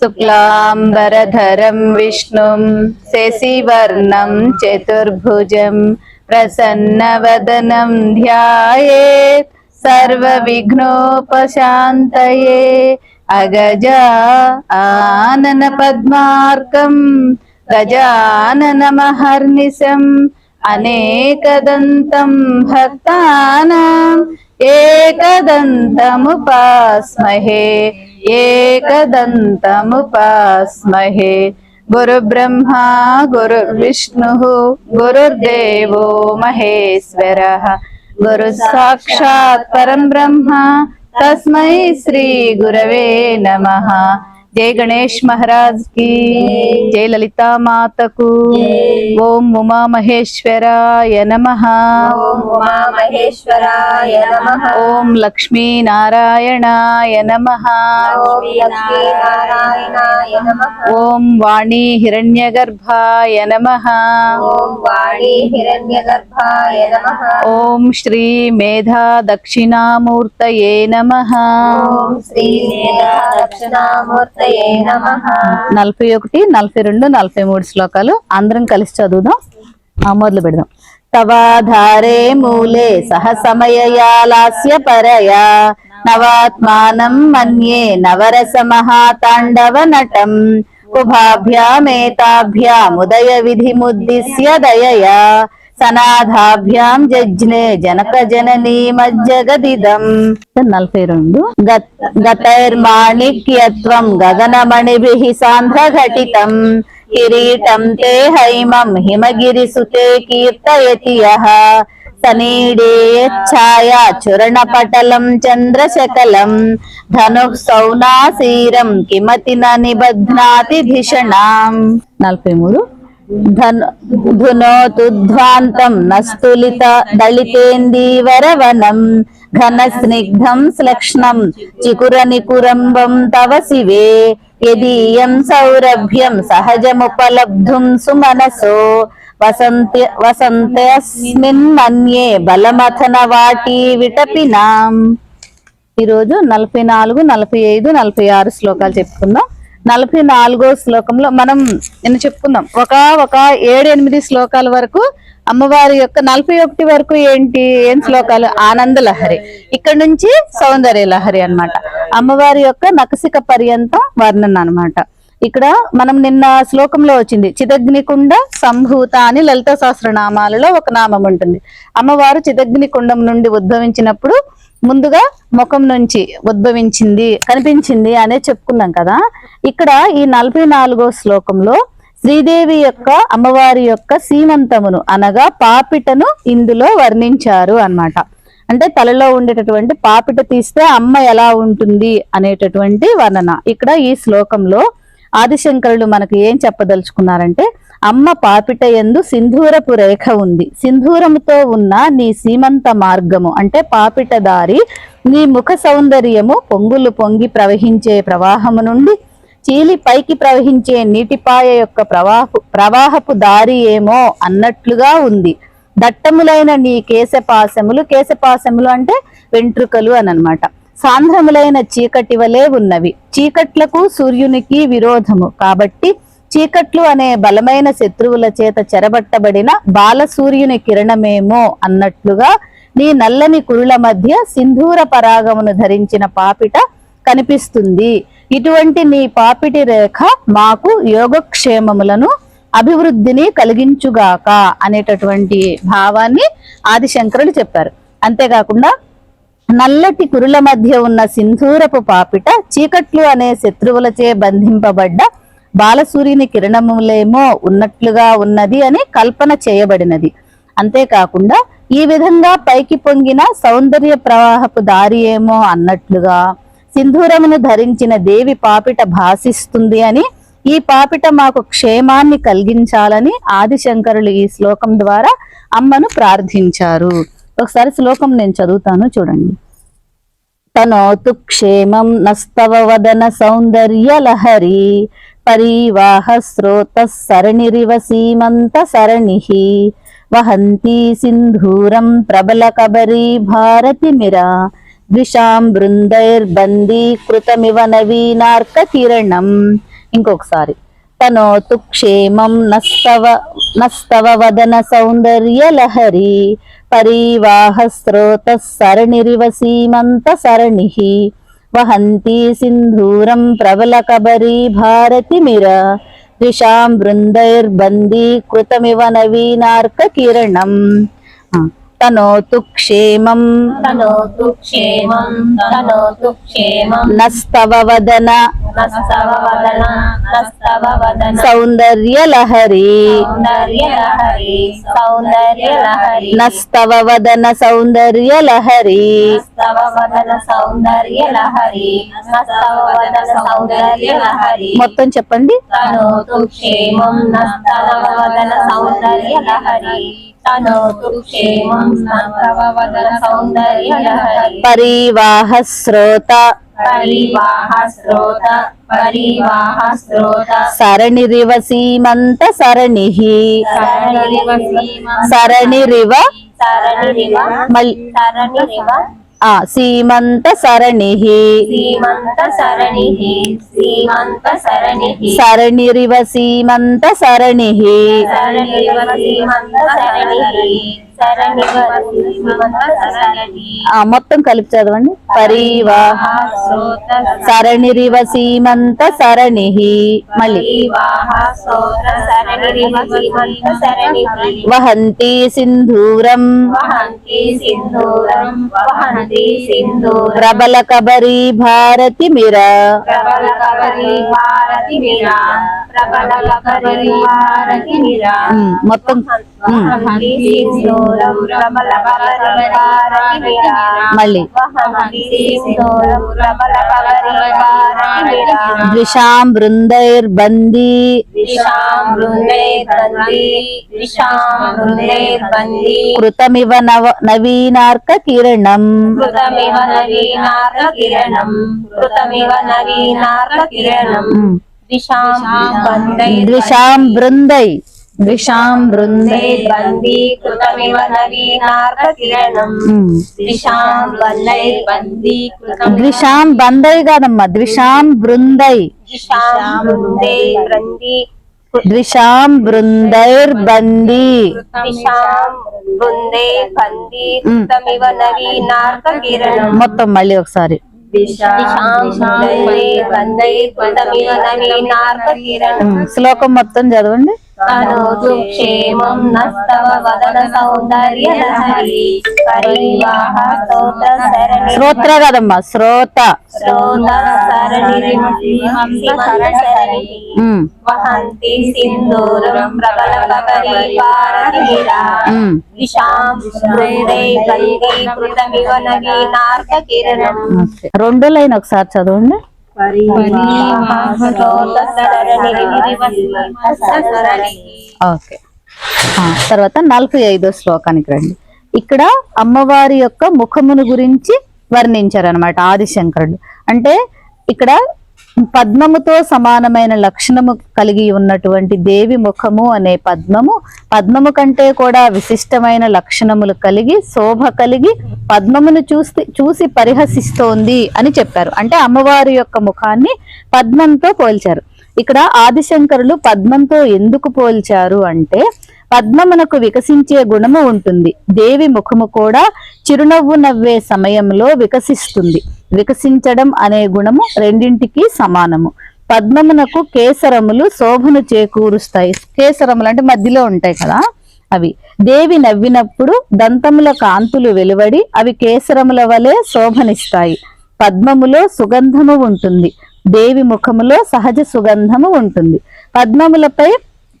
శుక్లాంబరధరం విష్ణుం శశివర్ణం చతుర్భుజం ప్రసన్నవదనం ధ్యాయేత్ సర్వవిఘ్నోపశాంతయే అగజా ఆనన పద్మార్కం గజాననమహర్నిశం అనేకదంతం భక్తానాం ఏకదంతముపాస్మహే ఏకదంతముపాస్మహే. గురుబ్రహ్మా గురుర్విష్ణు గురుర్దేవో మహేశ్వర. గురు సాక్షాత్ పరం బ్రహ్మ తస్మై శ్రీ जय गणेश महाराज की, जय ललिता माता को, ओम उमा महेश्वराय नमः। ओम उमा महेश्वराय नमः ओम लक्ष्मी नारायणाय नमः। ओम लक्ष्मी नारायणाय नमः ओम वाणी हिरण्यगर्भाय नमः। ओम वाणी हिरण्यगर्भाय नमः ओम श्री मेधा दक्षिणामूर्तये नमः। ओम श्री मेधा दक्षिणामूर्त నలభై ఒకటి నలభై రెండు నలభై మూడు శ్లోకాలు అందరం కలిసి చదువుదాం. మొదలు పెడదాం. తవాధారే మూలే సహ సమయయాలాస్య పరయా. నవాత్మానం మన్యే నవరస మహాతాండవ నటం ఉభాభ్యామేతాభ్యాముదయ విధిముద్దిశ్య దయయా. సనాథాభ్యాం జజ్ఞే జనక జననీ మజ్జగదిదం. నలభై రెండు. గతైర్మాణిక్యత్వం గగనమణిభిః సాంధ్రఘటితం. కిరీటం తే హైమం హిమగిరిసుతే కీర్తయతి యః. సనీడేయఛాయా చురణపటలం చంద్రశకలం. ధనుః సౌనాసీరం కిమతి నిబధ్నాతి ధిషణాం. నలభై మూడు. ధునోతుధ్వాంతం నస్తులిత దళితేందీవరవనం ఘన స్నిగ్ధం శ్లక్ష్ణం చికుర నికురంబం తవ శివే యదీయం సౌరభ్యం సహజముపలబ్ధుం సుమనసో వసంత వసంతస్మిన్ మన్యే బలమథన వాటి విటపినాం ఈరోజు నలభై నాలుగు నలభై ఐదు నలభై ఆరు శ్లోకాలు చెప్పుకుందాం. నలభై నాలుగో శ్లోకంలో మనం నేను చెప్పుకుందాం ఒక ఒక ఏడు ఎనిమిది శ్లోకాల వరకు అమ్మవారి యొక్క నలభై ఒకటి వరకు ఏంటి ఏం శ్లోకాలు? ఆనంద లహరి. ఇక్కడ నుంచి సౌందర్య లహరి అన్నమాట. అమ్మవారి యొక్క నకసిక పర్యంతం వర్ణన అనమాట ఇక్కడ మనం నిన్న శ్లోకంలో వచ్చింది చిదగ్నికుండ సంభూత అని లలిత సహస్రనామాలలో ఒక నామం ఉంటుంది. అమ్మవారు చిదగ్నికుండం నుండి ఉద్భవించినప్పుడు ముందుగా ముఖం నుంచి ఉద్భవించింది కనిపించింది అనే చెప్పుకున్నాం కదా. ఇక్కడ ఈ నలభై నాలుగో శ్లోకంలో శ్రీదేవి యొక్క అమ్మవారి యొక్క సీమంతమును అనగా పాపిటను ఇందులో వర్ణించారు అన్నమాట. అంటే తలలో ఉండేటటువంటి పాపిట తీస్తే అమ్మ ఎలా ఉంటుంది అనేటటువంటి వర్ణన. ఇక్కడ ఈ శ్లోకంలో ఆదిశంకరులు మనకు ఏం చెప్పదలుచుకున్నారంటే అమ్మ పాపిట ఎందు సింధూరపు రేఖ ఉంది. సింధూరముతో ఉన్న నీ సీమంత మార్గము అంటే పాపిట దారి నీ ముఖ సౌందర్యము పొంగులు పొంగి ప్రవహించే ప్రవాహము నుండి చీలి పైకి ప్రవహించే నీటిపాయ యొక్క ప్రవాహపు ప్రవాహపు దారి ఏమో అన్నట్లుగా ఉంది. దట్టములైన నీ కేశపాశములు కేశపాశములు అంటే వెంట్రుకలు అని అనమాట సాంద్రములైన చీకటి వలె ఉన్నవి. చీకట్లకు సూర్యునికి విరోధము. కాబట్టి చీకట్లు అనే బలమైన శత్రువుల చేత చెరబట్టబడిన బాలసూర్యుని కిరణమేమో అన్నట్లుగా నీ నల్లని కురుల మధ్య సింధూర పరాగమును ధరించిన పాపిట కనిపిస్తుంది. ఇటువంటి నీ పాపిటి రేఖ మాకు యోగక్షేమములను అభివృద్ధిని కలిగించుగాక అనేటటువంటి భావాన్ని ఆదిశంకరులు చెప్పారు. అంతేకాకుండా నల్లటి కురుల మధ్య ఉన్న సింధూరపు పాపిట చీకట్లు అనే శత్రువులచే బంధింపబడ్డ బాలసూర్యుని కిరణములేమో ఉన్నట్లుగా ఉన్నది అని కల్పన చేయబడినది. అంతేకాకుండా ఈ విధంగా పైకి పొంగిన సౌందర్య ప్రవాహపు దారి ఏమో అన్నట్లుగా సింధూరమును ధరించిన దేవి పాపిట భాసిస్తుంది అని ఈ పాపిట మాకు క్షేమాన్ని కలిగించాలని ఆదిశంకరులు ఈ శ్లోకం ద్వారా అమ్మను ప్రార్థించారు. ఒకసారి శ్లోకం నేను చదువుతాను చూడండి. తనోతు క్షేమం నస్తవ వదన సౌందర్య లహరి పరివాహ స్రోత సరణిరివ సీమంత సరణి వహంతి సింధూరం ప్రబల కబరీ భారతి మిరా ద్విషాం బృందైర్బందీకృతమివ నవీనార్క కిరణం ఇంకొకసారి. తనోతు క్షేమం నస్తవ నస్తవ వదన సౌందర్య లహరి పరివాహ స్రోత సరణిరివ సీమంత సరణి వహంతి సింధూరం ప్రబల కబరీ భారతిమిర దిశాం బృందైర్బందీకృతమివ నవీనార్క కిరణం తనోతు క్షేమం తనోతు క్షేమం తనోతు క్షేమం నస్తవ వదన నస్తవ వదన నస్తవ వదన సౌందర్య లహరి సౌందర్య లహరి సౌందర్య లహరి నస్తవ వదన సౌందర్య లహరి నస్తవ వదన సౌందర్య లహరి నస్తవ వదన సౌందర్య లహరి మొత్తం చెప్పండి. తనోతు క్షేమం నస్తవ వదన సౌందర్య లహరి పరివాహ శ్రోత సరణిరివ సీమంత సరణి. సరణిరివ ఆ సీమంత సరణి. సీమంత సరణిః. సీమంత సరణిః. సరణిరివ సీమంత సరణి. సరణిరివ సీమంత సరణిః. సరణిః మొత్తం కలిపి చదవండి. పరివాహ స్రోత సరణిరివ సీమంత సరణి. మళ్ళీ. సరణిః. వహంతి సింధూరం. ప్రబల కబరీ భారతి మిర. మొత్తం. మళ్ళీ. ద్విషాం దిశాం బృందే. కృతమివ నవ నవీనార్క కిరణం. కృతమివ నవీనార్క కిరణం. కృతమివ నవీనార్క కిరణం. ఉమ్, దిశాం బందై. ద్విషాం బృందై. ద్విషాం బృందై బందీ కృతమివ నవీనార్క కిరణం ఉమ్, దిశాం బందై బందీ కృతం ద్విషాం బందై కాదమ్మా ద్విషాం బృందై దిశాం బృందే బందీ ద్విషాం దిశాం బృందే బందీ కృతమివ నవీనార్క కిరణం మొత్తం మళ్ళీ ఒకసారి. బృందే బందై శ్లోకం మొత్తం చదవండి. తనోతు క్షేమం నస్తవ వదన సౌందర్య లహరి పరివాహ స్తోత సరణి శ్రోత్ర కదమ్మా శ్రోత ఉమ్, ఉమ్. ఓకే. రెండో లైన్ ఒకసారి చదవండి. ఓకే. ఆ, తర్వాత నలభై ఐదో శ్లోకానికి రండి. ఇక్కడ అమ్మవారి యొక్క ముఖమును గురించి వర్ణించారు అనమాట ఆదిశంకరుడు. అంటే ఇక్కడ పద్మముతో సమానమైన లక్షణము కలిగి ఉన్నటువంటి దేవి ముఖము అనే పద్మము. పద్మము కంటే కూడా విశిష్టమైన లక్షణములు కలిగి శోభ కలిగి పద్మమును చూసి చూసి పరిహసిస్తోంది అని చెప్పారు. అంటే అమ్మవారి యొక్క ముఖాన్ని పద్మంతో పోల్చారు. ఇక్కడ ఆదిశంకరులు పద్మంతో ఎందుకు పోల్చారు అంటే పద్మమునకు వికసించే గుణము ఉంటుంది. దేవి ముఖము కూడా చిరునవ్వు నవ్వే సమయంలో వికసిస్తుంది. వికసించడం అనే గుణము రెండింటికి సమానము. పద్మమునకు కేసరములు శోభను చేకూరుస్తాయి. కేసరములు అంటే మధ్యలో ఉంటాయి కదా అవి. దేవి నవ్వినప్పుడు దంతముల కాంతులు వెలువడి అవి కేసరముల వలె శోభనిస్తాయి. పద్మములో సుగంధము ఉంటుంది. దేవి ముఖములో సహజ సుగంధము ఉంటుంది. పద్మములపై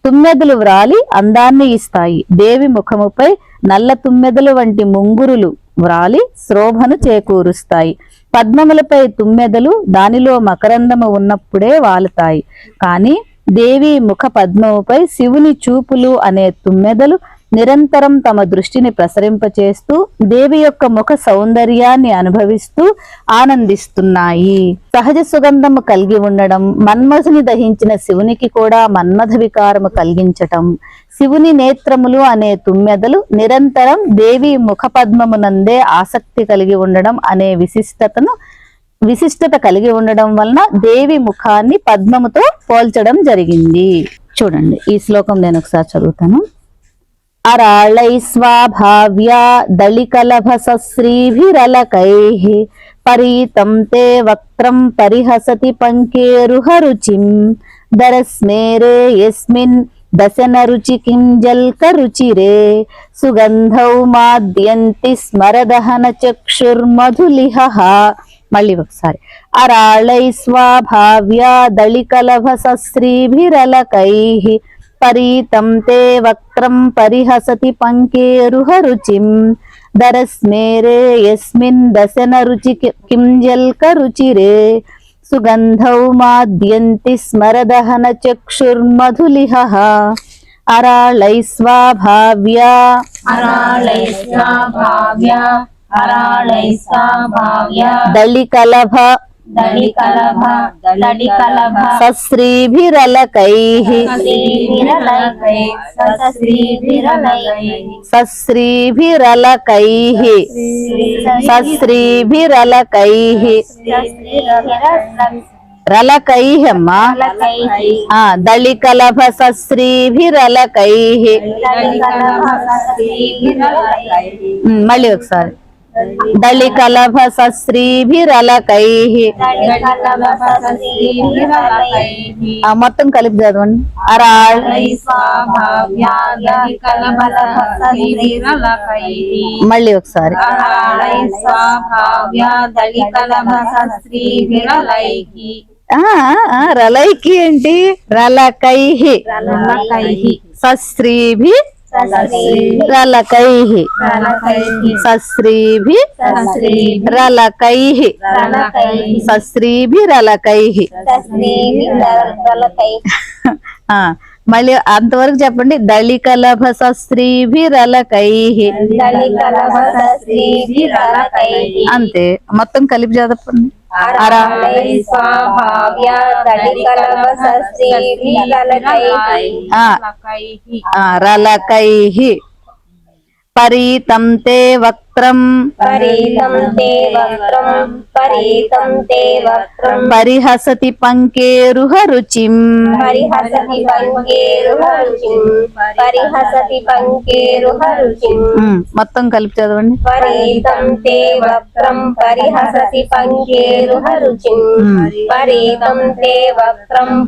తుమ్మెదలు వ్రాలి అందాన్ని ఇస్తాయి. దేవి ముఖముపై నల్ల తుమ్మెదలు వంటి ముంగురులు వ్రాలి శోభను చేకూరుస్తాయి. పద్మములపై తుమ్మెదలు దానిలో మకరందము ఉన్నప్పుడే వాలుతాయి. కానీ దేవి ముఖ పద్మముపై శివుని చూపులు అనే తుమ్మెదలు నిరంతరం తమ దృష్టిని ప్రసరింపచేస్తూ దేవి యొక్క ముఖ సౌందర్యాన్ని అనుభవిస్తూ ఆనందిస్తున్నాయి. సహజ సుగంధము కలిగి ఉండడం మన్మధుని దహించిన శివునికి కూడా మన్మథ వికారము కలిగించటం. శివుని నేత్రములు అనే తుమ్మెదలు నిరంతరం దేవి ముఖపద్మమునందే ఆసక్తి కలిగి ఉండడం అనే విశిష్టతను విశిష్టత కలిగి ఉండడం వలన దేవి ముఖాన్ని పద్మముతో పోల్చడం జరిగింది. చూడండి ఈ శ్లోకం నేను ఒకసారి చదువుతాను. అరాళై స్వాభావ్యా దళికలభసశ్రీభిరలకై పరీతం తే వక్త్రం పరిహసతి పంకేరుహరుచిం దరస్మేరే యస్మిన్ దశన రుచి కింజల్కరుచిరే సుగంధౌ మాద్యంతి స్మరదహన చక్షుర్మధులిహ మళ్ళీ ఒకసారి అరాళై స్వాభావ్యా దళికలభసశ్రీభిరలకై పరీతం తే వక్త్రం పరిహసతి పంకేరుహరుచిం దరస్మేరే యస్మిన్ దశన రుచి కింజల్కరుచిరే సుగంధౌ మాద్యంతి స్మరదహన చక్షుర్మధులిహ అరాళై స్వాభావ్యా. అరాళైస్తా భావ్య అరాళైస్తా భావ్య దళికలభ దళికలభ దళికలభ సశ్రీభిరలకై శ్రీవిరలకై సశ్రీవిరలకై సశ్రీభిరలకై సశ్రీభిరలకై రలకై అమ్మా దళికలభ సశ్రీభిరలకై మళ్ళీ ఒకసారి. దళికలభ సశ్రీభిరలకై ఆ మొత్తం కలిపి చదవండి. అరాళ్. మళ్ళీ ఒకసారి. రలైకి ఏంటి? రలకైహి సశ్రీభి రలకైహి సశ్రీభి రలకైహి సశ్రీభి రలకైహి ఆ మళ్ళీ అంతవరకు చెప్పండి. దళికలభ సశ్రీభి రలకైహి అంతే. మొత్తం కలిపి చదవండి. రలకైహి. పరీతం తే వక్త్రం వక్త్రం పరిహసతి పంకేరుహ రుచిం పరిహసతి మొత్తం కలిపి చదవండి. పరీతం తే వక్త్రం పరిహసతి పరీతం తే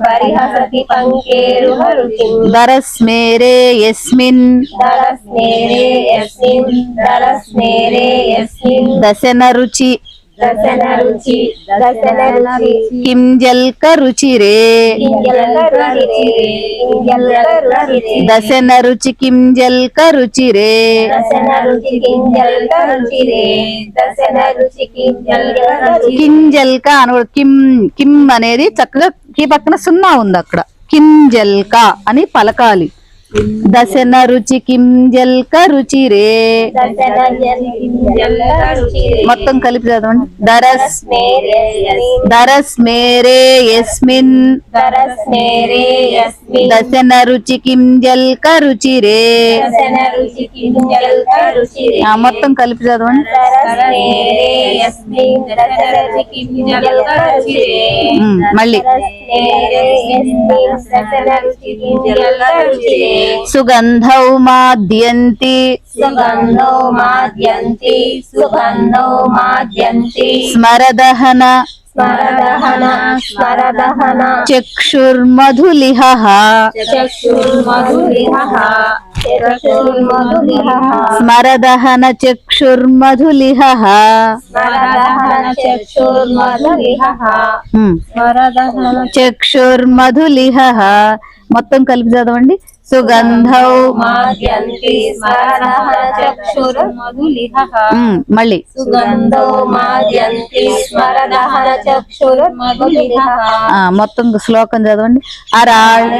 పరిహసతి పంకేరుహరుచిం. దరస్మేరే యస్మిన్. దరస్మేరే యస్మిన్ యస్మిన్ దశన రుచి. దశన రుచి. దశన రుచి. కింజల్క రుచిరే కింజల్కరుచిరే కింజల్కరుచిరే దశన రుచి కింజల్క రుచి రుచి కింజల్కరుచిరే కింజల్క అను కిమ్ కిమ్ అనేది చక్కగా ఈ పక్కన సున్నా ఉంది అక్కడ. కింజల్క అని పలకాలి. దశన రుచి కింజల్క దశన కింజల్కరుచిరే మొత్తం కలిపి చదవండి. దరస్. దరస్ మేరే యస్మిన్. దశన రుచి కింజల్క రుచి ఆ, మొత్తం కలిపి చదవండి. రుచి మళ్ళీ. దరస్మేరే యస్మిన్ దశన రుచి కింజల్కరుచిరే సుగంధౌ మాద్యంతి. సుగంధో మాద్యంతి సుగంధో మాద్యంతి స్మరదహన చక్షుర్మధులిహ చక్షుర్మధులిహ మొత్తం కలిపి చదవండి. సుగంధౌ మళ్ళీ. మొత్తం శ్లోకం చదవండి. అరాళ్.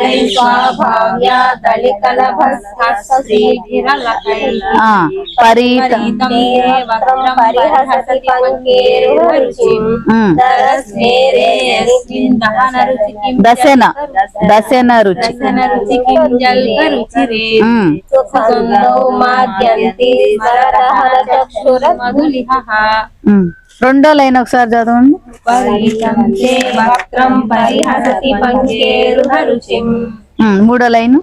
దశన దశన రుచి. రెండో లైన్ ఒకసారి చదవండి. మూడో లైన్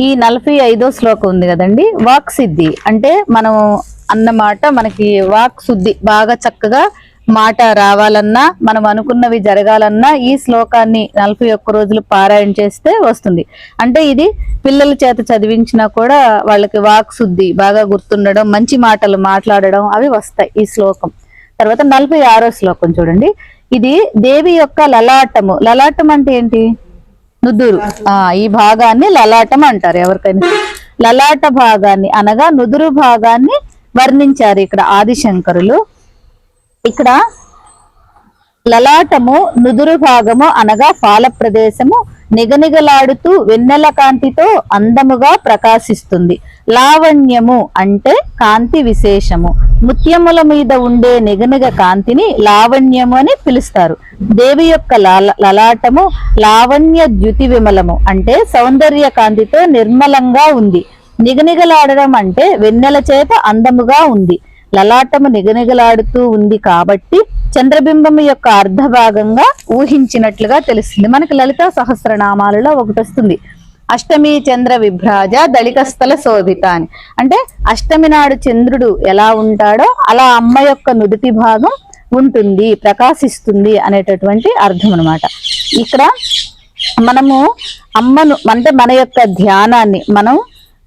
ఈ నలభై ఐదో శ్లోకం ఉంది కదండి. వాక్ సిద్ధి. అంటే మనం అన్నమాట మనకి వాక్ శుద్ధి. బాగా చక్కగా మాట రావాలన్నా మనం అనుకున్నవి జరగాలన్నా ఈ శ్లోకాన్ని నలభై ఒక్క రోజులు పారాయణ చేస్తే వస్తుంది. అంటే ఇది పిల్లల చేత చదివించినా కూడా వాళ్ళకి వాక్ శుద్ధి బాగా గుర్తుండడం మంచి మాటలు మాట్లాడడం అవి వస్తాయి ఈ శ్లోకం. తర్వాత నలభై ఆరో శ్లోకం చూడండి. ఇది దేవి యొక్క లలాటము. లలాటం అంటే ఏంటి? నుదురు. ఆ ఈ భాగాన్ని లలాటం అంటారు ఎవరికైనా. లలాట భాగాన్ని అనగా నుదురు భాగాన్ని వర్ణించారు ఇక్కడ ఆదిశంకరులు. ఇక్కడ లలాటము నుదురు భాగము అనగా పాల ప్రదేశము. నిగనిగలాడుతూ వెన్నెల కాంతితో అందముగా ప్రకాశిస్తుంది. లావణ్యము అంటే కాంతి విశేషము. ముత్యముల మీద ఉండే నిగనిగ కాంతిని లావణ్యము అని పిలుస్తారు. దేవి యొక్క లాల- లలాటము లావణ్య ద్యుతి విమలము అంటే సౌందర్య కాంతితో నిర్మలంగా ఉంది. నిగనిగలాడడం అంటే వెన్నెల చేత అందముగా ఉంది. లలాటము నిగనిగలాడుతూ ఉంది కాబట్టి చంద్రబింబము యొక్క అర్ధభాగంగా ఊహించినట్లుగా తెలుస్తుంది. మనకి లలిత సహస్రనామాలలో ఒకటి వస్తుంది. అష్టమి చంద్ర విభ్రాజ దళికస్థల శోభిత అని. అంటే అష్టమి నాడు చంద్రుడు ఎలా ఉంటాడో అలా అమ్మ యొక్క నుదుటి భాగం ఉంటుంది ప్రకాశిస్తుంది అనేటటువంటి అర్థం అనమాట ఇక్కడ మనము అమ్మను అంటే మన యొక్క ధ్యానాన్ని మనం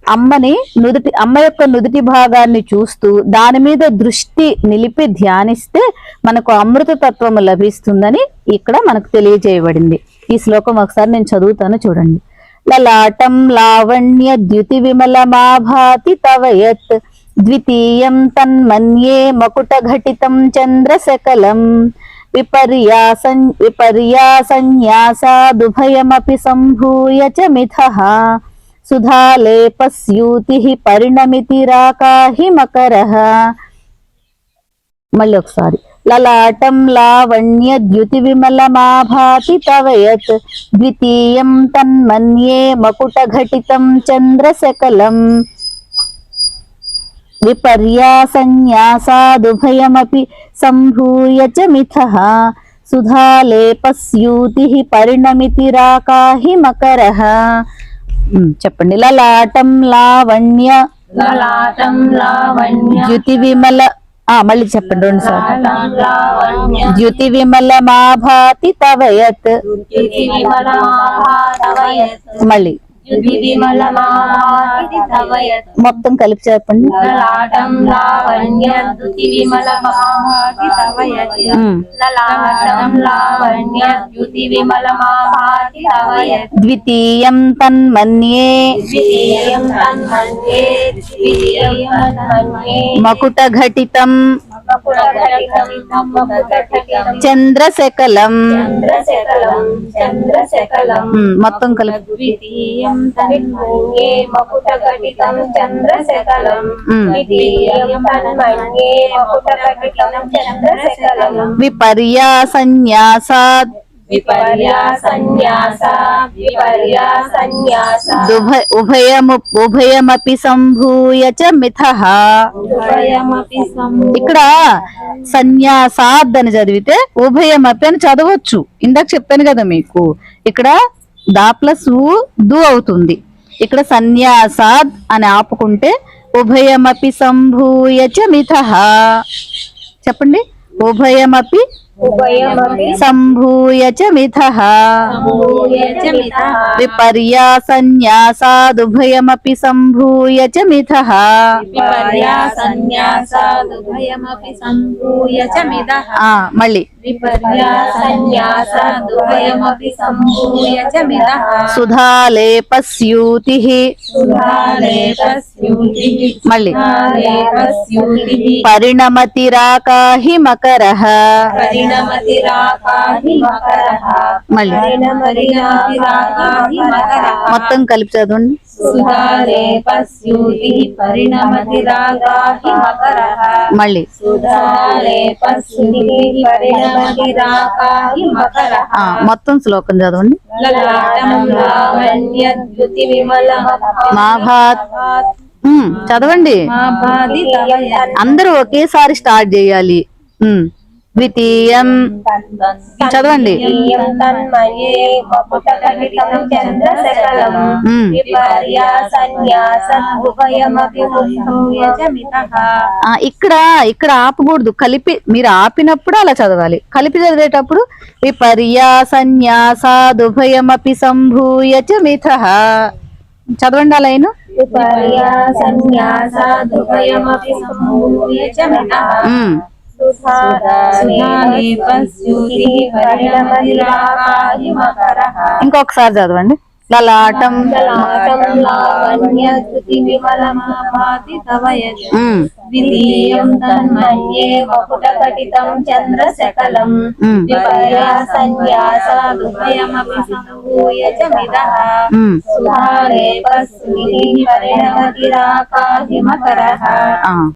అమ్మని నుదుటి అమ్మ యొక్క నుదుటి భాగాన్ని చూస్తూ దాని మీద దృష్టి నిలిపి ధ్యానిస్తే మనకు అమృత తత్వము లభిస్తుందని ఇక్కడ మనకు తెలియజేయబడింది. ఈ శ్లోకం ఒకసారి నేను చదువుతాను చూడండి. లలాటం లావణ్య ద్యుతి విమలమాభాతి తవయత్ ద్వితీయం తన్మన్యే మకుట ఘటితం చంద్రశకలం విపర్యాసం విపర్యాసన్యాసాదుభయమపి సంభూయ చ మిథః సుధాలేపస్యూతి పరిణమితిరాకాహి మకరః మళ్ళీ ఒకసారి లలాటం లావణ్య ద్యుతి విమలమాభాతి తవయత్ ద్వితీయం తన్మన్యే మకుట ఘటితం చంద్రశకలం విపర్యాసన్యాసాదుభయమపి సంభూయ చ మిథః సుధాలేపస్యూతి పరిణమితిరాకాహి మకరః చెప్పండి. లలాటం లావణ్య లలాటం లావణ్య ద్యుతి విమల ఆ మళ్ళీ చెప్పండి రెండు సార్లు. ద్యుతి విమలమాభాతి తవయత్. ద్యుతి విమలమాభాతవయత్ మళ్ళీ తవయత్. మొత్తం కలిపి చెప్పండి. ద్వితీయం తన్మన్యే. మకుట ఘటితం మకుటఘటితం. చంద్రశకలం. మొత్తం కలిపి. ద్వితీయం తన్మన్యే మకుటఘటితం చంద్రశకలం. తన్మన్యే మకుటఘటితం చంద్రశకలం. దుభ- ఉభయము ఉభయమపి సంభూయ చ మిథః. ఇక్కడ సన్యాసాద్ అని చదివితే ఉభయమపి అని చదవచ్చు. ఇందాక చెప్పాను కదా మీకు. ఇక్కడ దా ప్లస్ ఊ దు అవుతుంది. ఇక్కడ సన్యాసాద్ అని ఆపుకుంటే ఉభయమపి సంభూయ చ చెప్పండి? ఉభయమపి సంభూయ చ మిథః. విపర్యాసన్యాసాదుభయమపి సంభూయ చ మిథః. మళ్ళీ. సుధాలేపస్యూతి. మళ్ళీ. పరిణమతిరాకాహి మకరః మళ్ళీ. మొత్తం కలిపి చదవండి. మళ్ళీ. మొత్తం శ్లోకం చదవండి. మాభాత్. చదవండి. అందరూ ఒకేసారి స్టార్ట్ చేయాలి. ద్వితీయం. చదవండి. ఇక్కడ ఇక్కడ ఆపకూడదు. కలిపి మీరు ఆపినప్పుడు అలా చదవాలి. కలిపి చదివేటప్పుడు విపర్యాసన్యాసాదుభయమపి సంభూయ చ మిథః చదవండి అలా అయిన విపర్యాసన్యాసాదుభయమపి సంభూయ చ ఇంకొకసారి చదవండి. లలాటం. చంద్రశకలం.